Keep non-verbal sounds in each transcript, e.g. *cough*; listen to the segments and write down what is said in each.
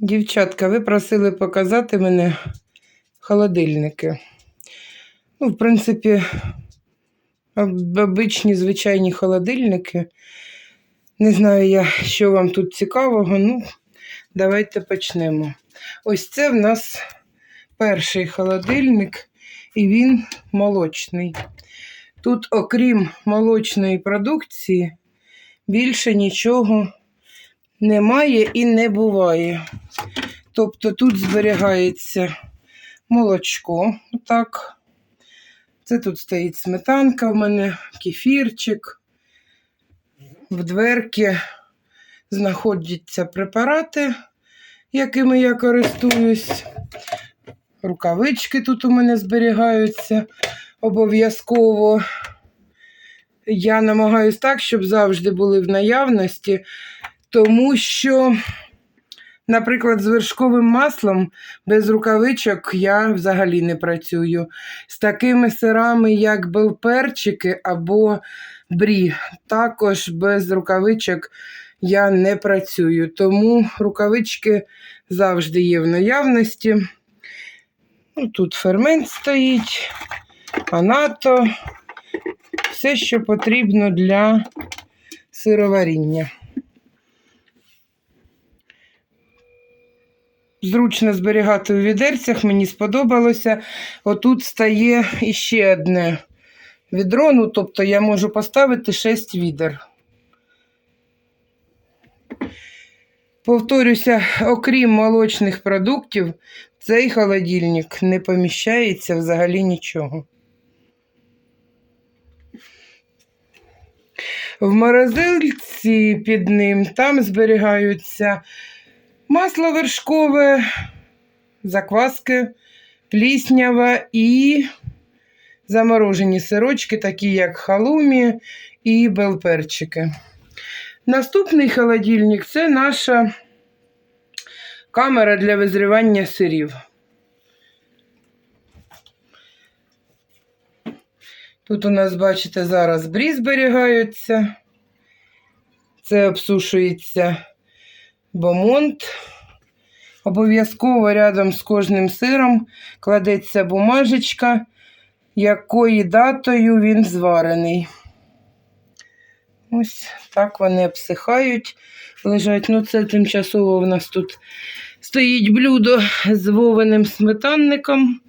Дівчатка, ви просили показати мене холодильники. Ну, в принципі, обичні звичайні холодильники. Не знаю я, що вам тут цікавого. Ну, давайте почнемо. Ось це в нас перший холодильник, і він молочний. Тут, окрім молочної продукції, більше нічого немає і не буває. Тобто тут зберігається молочко. Отак. Це тут стоїть сметанка в мене, кефірчик. В дверки знаходяться препарати, якими я користуюсь. Рукавички тут у мене зберігаються обов'язково. Я намагаюсь так, щоб завжди були в наявності, тому що, наприклад, з вершковим маслом без рукавичок я взагалі не працюю. З такими сирами, як белперчики або брі, також без рукавичок я не працюю. Тому рукавички завжди є в наявності. Ну, Тут фермент стоїть, анато, все, що потрібно для сироваріння. Зручно зберігати у відерцях, мені сподобалося. Отут стає іще одне відро, ну, тобто я можу поставити 6 відер. Повторюся, окрім молочних продуктів, цей холодильник не поміщається взагалі нічого. В морозильці під ним там зберігаються масло вершкове, закваски, пліснява і заморожені сирочки, такі як халумі і белперчики. Наступний холодильник це наша камера для визрівання сирів. Тут у нас, бачите, зараз брі зберігаються. Це обсушується бомонт. Обов'язково рядом з кожним сиром кладеться бумажечка, якою датою він зварений. Ось так вони обсихають, лежать. Ну, це тимчасово в нас тут стоїть блюдо з вовеним сметанником.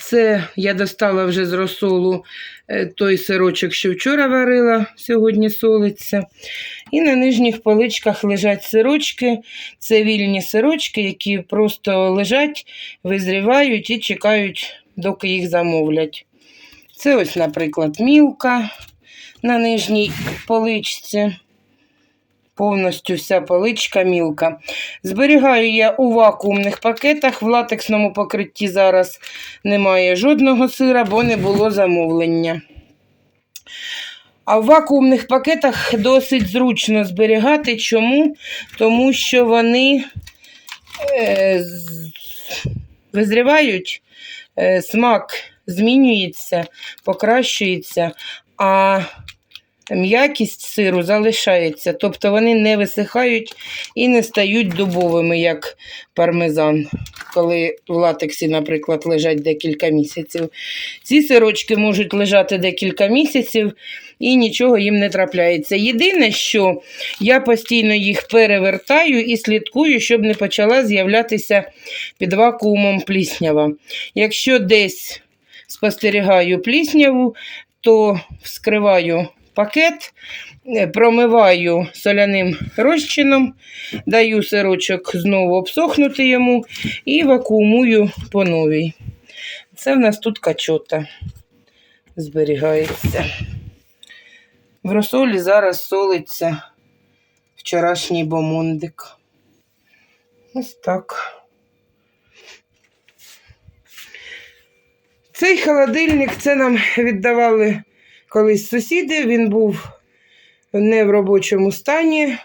Це я достала вже з розсолу е, той сирочок, що вчора варила, сьогодні солиться. І на нижніх поличках лежать сирочки. Це вільні сирочки, які просто лежать, визрівають і чекають, доки їх замовлять. Це ось, наприклад, мілка на нижній поличці. Повністю вся поличка мілка. Зберігаю я у вакуумних пакетах. В латексному покритті зараз немає жодного сира, бо не було замовлення. А в вакуумних пакетах досить зручно зберігати. Чому? Тому що вони е, визрівають, е, смак змінюється, покращується, а м'якість сиру залишається. Тобто вони не висихають і не стають дубовими, як пармезан, коли в латексі, наприклад, лежать декілька місяців. Ці сирочки можуть лежати декілька місяців і нічого їм не трапляється. Єдине, що я постійно їх перевертаю і слідкую, щоб не почала з'являтися під вакуумом пліснява. Якщо десь спостерігаю плісняву, то вскриваю пакет, е, промиваю соляним розчином, даю сирочок знову обсохнути йому і вакуумую по новій. Це в нас тут качота зберігається. В розсолі зараз солиться вчорашній бомондик. Ось так. Цей холодильник це нам віддавали колись сусіди. Він був не в робочому стані.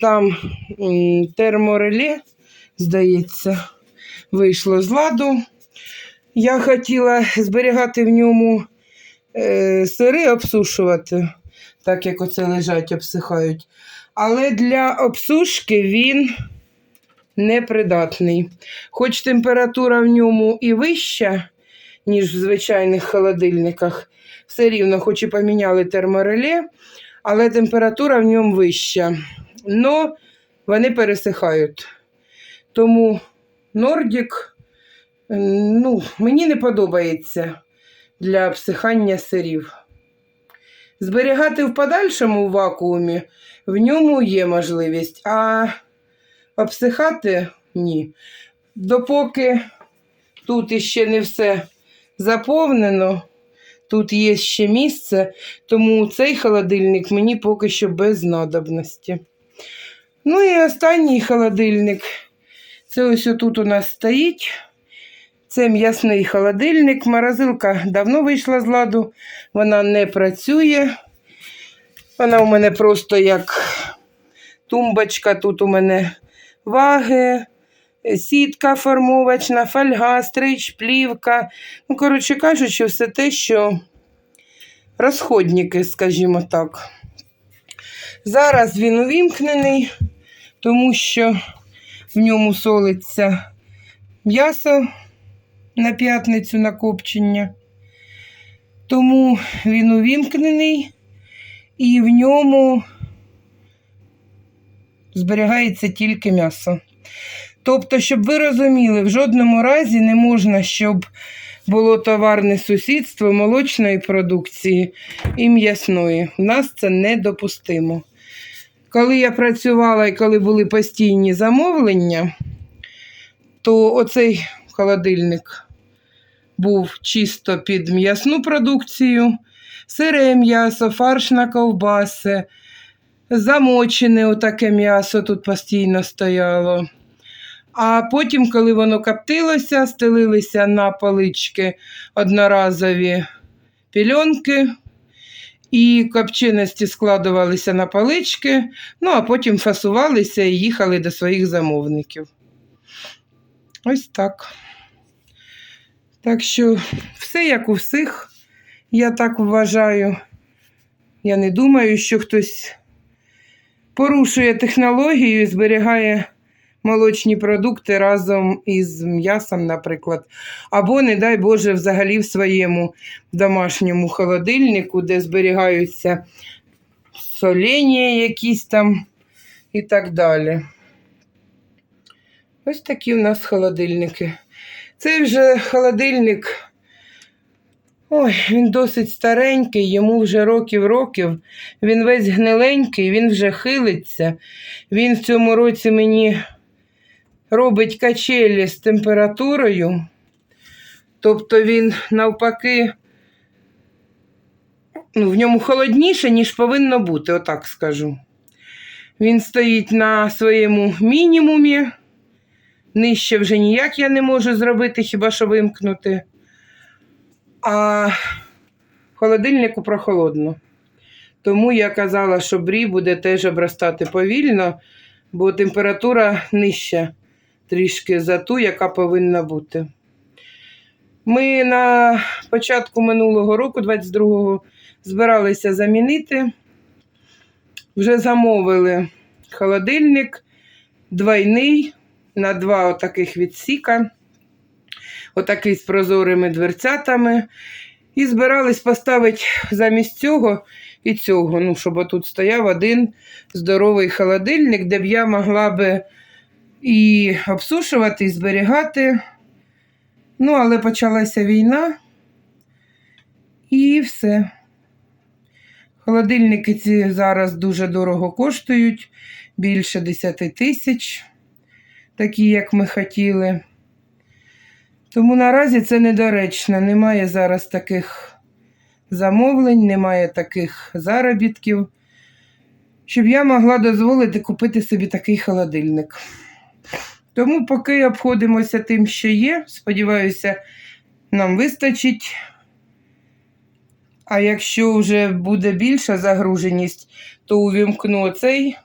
Там термореле, здається, вийшло з ладу. Я хотіла зберігати в ньому е, сири, обсушувати, так як оце лежать, обсихають. Але для обсушки він непридатний. Хоч температура в ньому і вища, ніж в звичайних холодильниках, все рівно, хоч і поміняли термореле, але температура в ньому вища. Но вони пересихають. Тому Нордік ну, мені не подобається для обсихання сирів. Зберігати в подальшому вакуумі в ньому є можливість, а обсихати ні. Допоки тут іще не все заповнено, тут є ще місце, тому цей холодильник мені поки що без надобності. Ну і останній холодильник. Це ось тут у нас стоїть. Це м'ясний холодильник. Морозилка давно вийшла з ладу, вона не працює. Вона у мене просто як тумбочка. Тут у мене ваги, сітка формовочна, фольга, стрич, плівка. Ну, коротше кажучи, все те, що розходники, скажімо так. Зараз він увімкнений, тому що в ньому солиться м'ясо на п'ятницю на копчення. Тому він увімкнений і в ньому зберігається тільки м'ясо. Тобто, щоб ви розуміли, в жодному разі не можна, щоб було товарне сусідство молочної продукції і м'ясної. У нас це недопустимо. Коли я працювала і коли були постійні замовлення, то оцей холодильник був чисто під м'ясну продукцію, сире м'ясо, фарш на ковбаси, замочене отаке м'ясо тут постійно стояло. А потім, коли воно коптилося, стелилися на полички одноразові пільонки, і копченості складувалися на палички, ну а потім фасувалися і їхали до своїх замовників. Ось так. Так що все як у всіх, я так вважаю. Я не думаю, що хтось порушує технологію і зберігає молочні продукти разом із м'ясом, наприклад. Або, не дай Боже, взагалі в своєму домашньому холодильнику, де зберігаються солення якісь там і так далі. Ось такі у нас холодильники. Цей вже холодильник. Ой, він досить старенький, йому вже років-років. Він весь гниленький, він вже хилиться. Він в цьому році мені робить качелі з температурою. Тобто він навпаки, ну, в ньому холодніше, ніж повинно бути, отак скажу. Він стоїть на своєму мінімумі. Нижче вже ніяк я не можу зробити, хіба що вимкнути. А в холодильнику прохолодно. Тому я казала, що брі буде теж обростати повільно, бо температура нижча трішки за ту, яка повинна бути. Ми на початку минулого року, 22-го, збиралися замінити. Вже замовили холодильник двойний на два отаких відсіка, отакий з прозорими дверцятами. І збирались поставити замість цього і цього, ну, щоб отут стояв один здоровий холодильник, де б я могла би і обсушувати, і зберігати. Ну, але почалася війна і все. Холодильники ці зараз дуже дорого коштують, більше 10 тисяч, такі, як ми хотіли. Тому наразі це недоречно. Немає зараз таких замовлень, немає таких заробітків, щоб я могла дозволити купити собі такий холодильник. Тому поки обходимося тим, що є. Сподіваюся, нам вистачить. А якщо вже буде більша загруженість, то увімкну оцей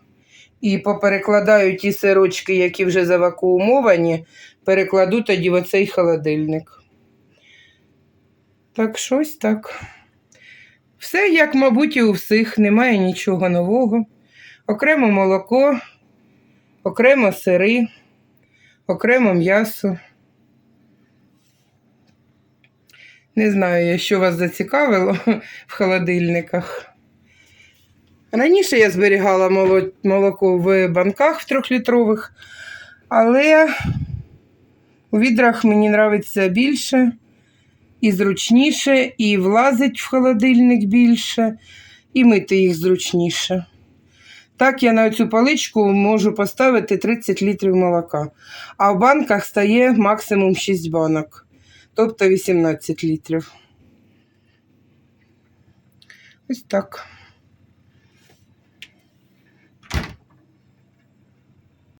і поперекладаю ті сирочки, які вже завакуумовані, перекладу тоді в оцей холодильник. Так, щось так. Все, як, мабуть, і у всіх, немає нічого нового. окремо молоко, окремо сири, окремо м'ясо. Не знаю, що вас зацікавило *laughs* в холодильниках. Раніше я зберігала молоко в банках в трьохлітрових, але у відрах мені подобається більше і зручніше, і влазить в холодильник більше, і мити їх зручніше. Так я на цю паличку можу поставити 30 літрів молока, а в банках стає максимум 6 банок, тобто 18 літрів. Ось так.